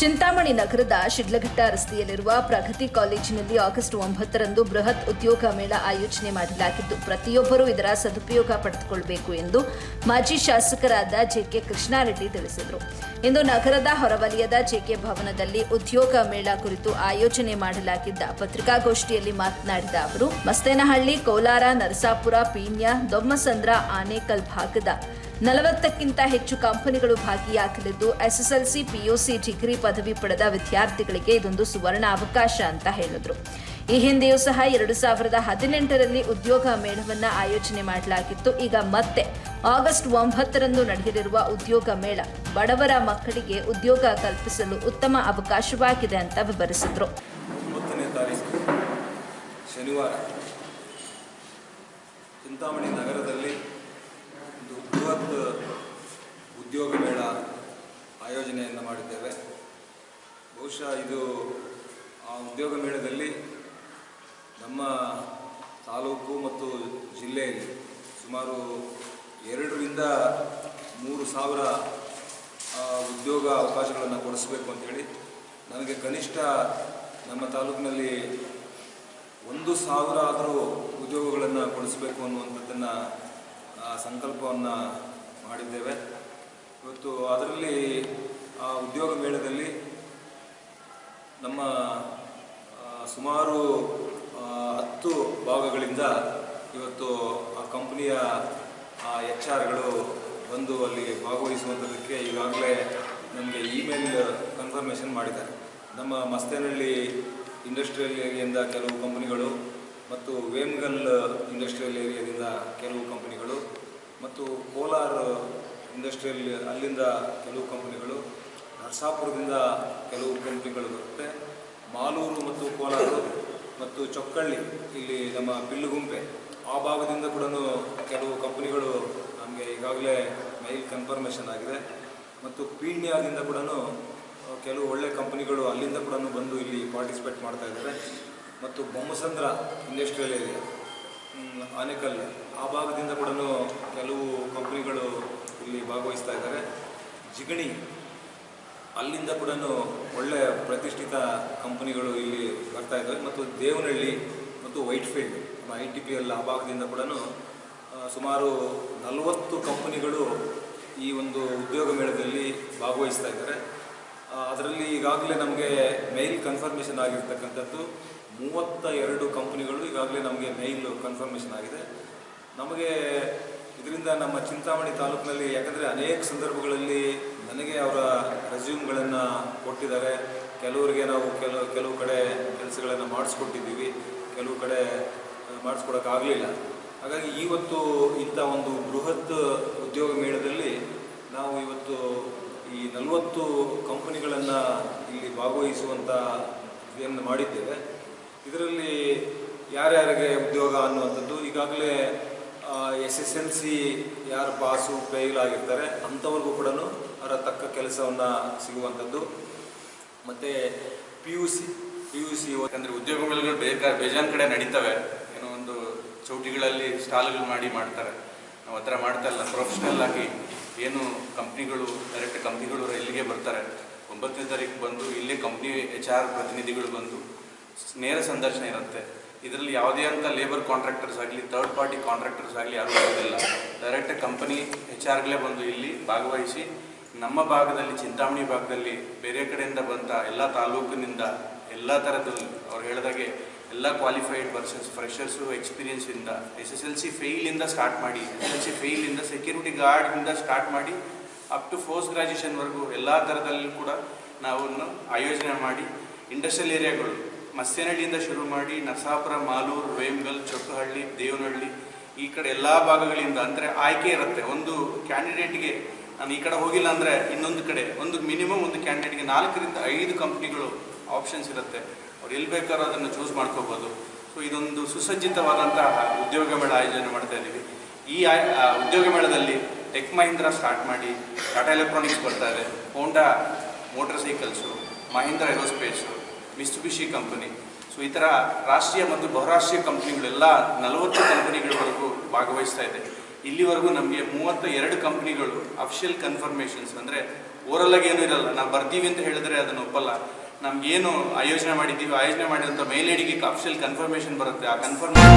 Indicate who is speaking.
Speaker 1: ಚಿಂತಾಮಣಿ ನಗರದ ಶಿಡ್ಲಘಟ್ಟ ರಸ್ತೆಯಲ್ಲಿರುವ ಪ್ರಗತಿ ಕಾಲೇಜಿನಲ್ಲಿ ಆಗಸ್ಟ್ ಒಂಬತ್ತರಂದು ಬೃಹತ್ ಉದ್ಯೋಗ ಮೇಳ ಆಯೋಜನೆ ಮಾಡಲಾಗಿದ್ದು, ಪ್ರತಿಯೊಬ್ಬರೂ ಇದರ ಸದುಪಯೋಗ ಪಡೆದುಕೊಳ್ಳಬೇಕು ಎಂದು ಮಾಜಿ ಶಾಸಕರಾದ ಜೆಕೆ ಕೃಷ್ಣಾರೆಡ್ಡಿ ತಿಳಿಸಿದರು. ಇಂದು ನಗರದ ಹೊರವಲಯದ ಜೆಕೆ ಭವನದಲ್ಲಿ ಉದ್ಯೋಗ ಮೇಳ ಕುರಿತು ಆಯೋಜನೆ ಮಾಡಲಾಗಿದ್ದ ಪತ್ರಿಕಾಗೋಷ್ಠಿಯಲ್ಲಿ ಮಾತನಾಡಿದ ಅವರು, ಮಸ್ತೇನಹಳ್ಳಿ, ಕೋಲಾರ, ನರಸಾಪುರ, ಪೀಣ್ಯ, ದೊಮ್ಮಸಂದ್ರ, ಆನೇಕಲ್ ಭಾಗದ ನಲವತ್ತಕ್ಕಿಂತ ಹೆಚ್ಚು ಕಂಪನಿಗಳು ಭಾಗಿಯಾಗಲಿದ್ದು, ಎಸ್ಎಸ್ಎಲ್ಸಿ ಪಿಯುಸಿ ಡಿಗ್ರಿ ಪದವಿ ಪಡೆದ ವಿದ್ಯಾರ್ಥಿಗಳಿಗೆ ಇದೊಂದು ಸುವರ್ಣ ಅವಕಾಶ ಅಂತ ಹೇಳಿದ್ರು. ಈ ಹಿಂದೆಯೂ ಸಹ ಎರಡು ಸಾವಿರದ ಹದಿನೆಂಟರಲ್ಲಿ ಉದ್ಯೋಗ ಮೇಳವನ್ನ ಆಯೋಜನೆ ಮಾಡಲಾಗಿತ್ತು. ಈಗ ಮತ್ತೆ ಆಗಸ್ಟ್ ಒಂಬತ್ತರಂದು ನಡೆಯಲಿರುವ ಉದ್ಯೋಗ ಮೇಳ ಬಡವರ ಮಕ್ಕಳಿಗೆ ಉದ್ಯೋಗ ಕಲ್ಪಿಸಲು ಉತ್ತಮ ಅವಕಾಶವಾಗಿದೆ ಅಂತ ವಿವರಿಸಿದ್ರು.
Speaker 2: ಶನಿವಾರ ಚಿಂತಾಮಣಿ ನಗರದಲ್ಲಿ ಉದ್ಯೋಗ ಮೇಳ ಆಯೋಜನೆಯನ್ನು ಮಾಡಿದ್ದೇವೆ. ಬಹುಶಃ ಇದು ಆ ಉದ್ಯೋಗ ಮೇಳದಲ್ಲಿ ನಮ್ಮ ತಾಲೂಕು ಮತ್ತು ಜಿಲ್ಲೆಯಲ್ಲಿ ಸುಮಾರು ಎರಡರಿಂದ ಮೂರು ಸಾವಿರ ಉದ್ಯೋಗ ಅವಕಾಶಗಳನ್ನು ಕೊಡಿಸ್ಬೇಕು ಅಂತೇಳಿ ನನಗೆ ಕನಿಷ್ಠ ನಮ್ಮ ತಾಲೂಕಿನಲ್ಲಿ ಒಂದು ಸಾವಿರ ಆದರೂ ಉದ್ಯೋಗಗಳನ್ನು ಕೊಡಿಸ್ಬೇಕು ಅನ್ನುವಂಥದ್ದನ್ನು ಸಂಕಲ್ಪವನ್ನು ಮಾಡಿದ್ದೇವೆ. ಇವತ್ತು ಅದರಲ್ಲಿ ಆ ಉದ್ಯೋಗ ಮೇಳದಲ್ಲಿ ನಮ್ಮ ಸುಮಾರು ಆ, ಹತ್ತು ಭಾಗಗಳಿಂದ ಇವತ್ತು ಆ ಕಂಪನಿಯ ಎಚ್ ಆರ್ಗಳು ಬಂದು ಅಲ್ಲಿ ಭಾಗವಹಿಸುವಂಥದಕ್ಕೆ ಈಗಾಗಲೇ ನಮಗೆ ಇಮೇಲ್ ಕನ್ಫರ್ಮೇಷನ್ ಮಾಡಿದ್ದಾರೆ. ನಮ್ಮ ಮಸ್ತೇನಹಳ್ಳಿ ಇಂಡಸ್ಟ್ರಿಯಲ್ ಏರಿಯಿಂದ ಕೆಲವು ಕಂಪನಿಗಳು ಮತ್ತು ವೇಮ್ಗಲ್ ಇಂಡಸ್ಟ್ರಿಯಲ್ ಏರಿಯಾದಿಂದ ಕೆಲವು ಕಂಪನಿಗಳು ಮತ್ತು ಕೋಲಾರ ಇಂಡಸ್ಟ್ರಿಯಲ್ ಅಲ್ಲಿಂದ ಕೆಲವು ಕಂಪನಿಗಳು, ನರಸಾಪುರದಿಂದ ಕೆಲವು ಕಂಪನಿಗಳು ಬರುತ್ತೆ. ಮಾಲೂರು ಮತ್ತು ಕೋಲಾರ ಮತ್ತು ಚೊಕ್ಕಳ್ಳಿ ಇಲ್ಲಿ ನಮ್ಮ ಬಿಲ್ಲುಗುಂಪೆ ಆ ಭಾಗದಿಂದ ಕೂಡ ಕೆಲವು ಕಂಪನಿಗಳು ನಮಗೆ ಈಗಾಗಲೇ ಮೈಲ್ ಕನ್ಫರ್ಮೇಷನ್ ಆಗಿದೆ. ಮತ್ತು ಪೀಣ್ಯದಿಂದ ಕೂಡ, ಕೆಲವು ಒಳ್ಳೆ ಕಂಪನಿಗಳು ಅಲ್ಲಿಂದ ಕೂಡ ಬಂದು ಇಲ್ಲಿ ಪಾರ್ಟಿಸಿಪೇಟ್ ಮಾಡ್ತಾ ಇದ್ದಾರೆ. ಮತ್ತು ಬೊಮ್ಮಸಂದ್ರ ಇಂಡಸ್ಟ್ರಿಯಲ್ ಏರಿಯಾ ಆನೆಕಲ್ ಆ ಭಾಗದಿಂದ ಕೂಡ ಕೆಲವು ಕಂಪ್ನಿಗಳು ಇಲ್ಲಿ ಭಾಗವಹಿಸ್ತಾ ಇದ್ದಾರೆ. ಜಿಗಣಿ, ಅಲ್ಲಿಂದ ಕೂಡ ಒಳ್ಳೆಯ ಪ್ರತಿಷ್ಠಿತ ಕಂಪನಿಗಳು ಇಲ್ಲಿ ಬರ್ತಾ ಇದ್ದಾವೆ. ಮತ್ತು ದೇವನಹಳ್ಳಿ ಮತ್ತು Whitefield I T P L ಆ ಭಾಗದಿಂದ ಕೂಡ ಸುಮಾರು ನಲವತ್ತು ಕಂಪನಿಗಳು ಈ ಒಂದು ಉದ್ಯೋಗ ಮೇಳದಲ್ಲಿ ಭಾಗವಹಿಸ್ತಾ ಇದ್ದಾರೆ. ಅದರಲ್ಲಿ ಈಗಾಗಲೇ ನಮಗೆ ಮೇಲ್ ಕನ್ಫರ್ಮೇಷನ್ ಆಗಿರ್ತಕ್ಕಂಥದ್ದು. ಮೂವತ್ತ ಎರಡು ಕಂಪ್ನಿಗಳು ಈಗಾಗಲೇ ನಮಗೆ ಮೇಲ್ ಕನ್ಫರ್ಮೇಷನ್ ಆಗಿದೆ. ನಮಗೆ ಇದರಿಂದ ನಮ್ಮ ಚಿಂತಾಮಣಿ ತಾಲೂಕಿನಲ್ಲಿ ಯಾಕಂದರೆ ಅನೇಕ ಸಂದರ್ಭಗಳಲ್ಲಿ ನನಗೆ ಅವರ ರೆಸ್ಯೂಮ್ಗಳನ್ನು ಕೊಟ್ಟಿದ್ದಾರೆ. ಕೆಲವರಿಗೆ ನಾವು ಕೆಲವು ಕೆಲವು ಕಡೆ ಕೆಲಸಗಳನ್ನು ಮಾಡಿಸ್ಕೊಟ್ಟಿದ್ದೀವಿ. ಕೆಲವು ಕಡೆ ಮಾಡಿಸ್ಕೊಡೋಕ್ಕಾಗಲಿಲ್ಲ. ಹಾಗಾಗಿ ಇವತ್ತು ಇಂಥ ಒಂದು ಬೃಹತ್ ಉದ್ಯೋಗ ಮೇಳದಲ್ಲಿ ನಾವು ಇವತ್ತು ಈ ನಲವತ್ತು ಕಂಪನಿಗಳನ್ನು ಇಲ್ಲಿ ಭಾಗವಹಿಸುವಂಥ ಇದನ್ನು ಮಾಡಿದ್ದೇವೆ. ಇದರಲ್ಲಿ ಯಾರ್ಯಾರಿಗೆ ಉದ್ಯೋಗ ಅನ್ನುವಂಥದ್ದು, ಈಗಾಗಲೇ ಎಸ್ ಎಸ್ ಎಲ್ ಸಿ ಯಾರು ಪಾಸು ಫೇಲ್ ಆಗಿರ್ತಾರೆ, ಅಂಥವ್ರಿಗೂ ಕೂಡ ಅವರ ತಕ್ಕ ಕೆಲಸವನ್ನು ಸಿಗುವಂಥದ್ದು. ಮತ್ತು P U C P U C
Speaker 3: ಅಂದರೆ ಉದ್ಯೋಗಗಳು ಬೇಕಾ, ಬೇಜಾನ್ ಕಡೆ ನಡೀತವೆ ಏನೋ ಒಂದು ಚೌಟಿಗಳಲ್ಲಿ ಸ್ಟಾಲ್ಗಳು ಮಾಡಿ ಮಾಡ್ತಾರೆ. ನಾವು ಆ ಥರ ಮಾಡ್ತಾ ಇಲ್ಲ ಪ್ರೊಫೆಷ್ನಲ್ ಆಗಿ ಏನು ಕಂಪ್ನಿಗಳು ಡೈರೆಕ್ಟ್ ಕಂಪ್ನಿಗಳು ಇಲ್ಲಿಗೆ ಬರ್ತಾರೆ. ಒಂಬತ್ತನೇ ತಾರೀಕು ಬಂದು ಇಲ್ಲೇ ಕಂಪ್ನಿ ಎಚ್ ಆರ್ ಪ್ರತಿನಿಧಿಗಳು ಬಂದು ನೇರ ಸಂದರ್ಶನ ಇರುತ್ತೆ. ಇದರಲ್ಲಿ ಯಾವುದೇ ಅಂತ ಲೇಬರ್ ಕಾಂಟ್ರಾಕ್ಟರ್ಸ್ ಆಗಲಿ ಥರ್ಡ್ ಪಾರ್ಟಿ ಕಾಂಟ್ರಾಕ್ಟರ್ಸ್ ಆಗಲಿ ಯಾರೂ ಇರೋದಿಲ್ಲ. ಡೈರೆಕ್ಟ್ ಕಂಪನಿ ಎಚ್ ಆರ್ಗಳೇ ಬಂದು ಇಲ್ಲಿ ಭಾಗವಹಿಸಿ ನಮ್ಮ ಭಾಗದಲ್ಲಿ, ಚಿಂತಾಮಣಿ ಭಾಗದಲ್ಲಿ, ಬೇರೆ ಕಡೆಯಿಂದ ಬಂದ ಎಲ್ಲ ತಾಲೂಕಿನಿಂದ ಎಲ್ಲ ಥರದ್ದು ಅವ್ರು ಹೇಳಿದಾಗೆ ಎಲ್ಲ ಕ್ವಾಲಿಫೈಡ್ ಪರ್ಸನ್ಸ್ ಫ್ರೆಷರ್ಸು ಎಕ್ಸ್ಪೀರಿಯನ್ಸಿಂದ ಎಸ್ ಎಸ್ ಎಲ್ ಸಿ ಫೇಲಿಂದ ಸ್ಟಾರ್ಟ್ ಮಾಡಿ ಎಸ್ ಎಲ್ ಸಿ ಫೇಲಿಂದ ಸೆಕ್ಯೂರಿಟಿ ಗಾರ್ಡಿಂದ ಸ್ಟಾರ್ಟ್ ಮಾಡಿ ಅಪ್ ಟು ಪೋಸ್ಟ್ ಗ್ರಾಜುಯೇಷನ್ವರೆಗೂ ಎಲ್ಲ ಥರದಲ್ಲೂ ಕೂಡ ನಾವು ಆಯೋಜನೆ ಮಾಡಿ ಇಂಡಸ್ಟ್ರಿಯಲ್ ಏರಿಯಾಗಳು ಮಸ್ಸೇನಹಳ್ಳಿಯಿಂದ ಶುರು ಮಾಡಿ, ನರಸಾಪುರ, ಮಾಲೂರು, ವೇಮ್ಗಲ್ ಚೊಕ್ಕಹಳ್ಳಿ ದೇವನಹಳ್ಳಿ, ಈ ಕಡೆ ಎಲ್ಲ ಭಾಗಗಳಿಂದ ಅಂದರೆ ಆಯ್ಕೆ ಇರುತ್ತೆ. ಒಂದು ಕ್ಯಾಂಡಿಡೇಟ್ಗೆ ನಾನು ಈ ಕಡೆ ಹೋಗಿಲ್ಲ ಅಂದರೆ ಇನ್ನೊಂದು ಕಡೆ, ಒಂದು ಮಿನಿಮಮ್ ಒಂದು ಕ್ಯಾಂಡಿಡೇಟ್ಗೆ ನಾಲ್ಕರಿಂದ ಐದು ಕಂಪ್ನಿಗಳು ಆಪ್ಷನ್ಸ್ ಇರುತ್ತೆ. ಅವ್ರು ಎಲ್ಲಿ ಬೇಕಾದ್ರೂ ಅದನ್ನು ಚೂಸ್ ಮಾಡ್ಕೋಬೋದು. ಸೊ ಇದೊಂದು ಸುಸಜ್ಜಿತವಾದಂತಹ ಉದ್ಯೋಗ ಮೇಳ ಆಯೋಜನೆ ಮಾಡ್ತಾ ಇದ್ದೀವಿ ಈ ಉದ್ಯೋಗ ಮೇಳದಲ್ಲಿ ಟೆಕ್ ಮಹೀಂದ್ರ ಸ್ಟಾರ್ಟ್ ಮಾಡಿ ಟಾಟಾ ಎಲೆಕ್ಟ್ರಾನಿಕ್ಸ್ ಬರ್ತಾ ಇದೆ. Honda motor cycles Mahindra Aerospace Mitsubishi company so ಈ ಥರ ರಾಷ್ಟ್ರೀಯ ಮತ್ತು ಬಹುರಾಷ್ಟ್ರೀಯ ಕಂಪ್ನಿಗಳೆಲ್ಲ ನಲವತ್ತು ಕಂಪನಿಗಳವರೆಗೂ ಭಾಗವಹಿಸ್ತಾ ಇದೆ. ಇಲ್ಲಿವರೆಗೂ ನಮಗೆ ಮೂವತ್ತ ಎರಡು ಕಂಪ್ನಿಗಳು ಅಫಿಷಿಯಲ್ ಕನ್ಫರ್ಮೇಷನ್ಸ್ ಅಂದರೆ, ಓರಲ್ಲಾಗಿ ಏನೂ ಇರಲ್ಲ. ನಾವು ಬರ್ತೀವಿ ಅಂತ ಹೇಳಿದ್ರೆ ಅದನ್ನು ಒಪ್ಪಲ್ಲ. ನಮ್ಗೇನು ಆಯೋಜನೆ ಮಾಡಿದ್ದೀವಿ ಆಯೋಜನೆ ಮಾಡಿದಂಥ ಮೇಲ್ ಐಡಿಗೆ ಅಫಿಷಿಯಲ್ ಕನ್ಫರ್ಮೇಷನ್ ಬರುತ್ತೆ. ಆ ಕನ್ಫರ್ಮೇಷನ್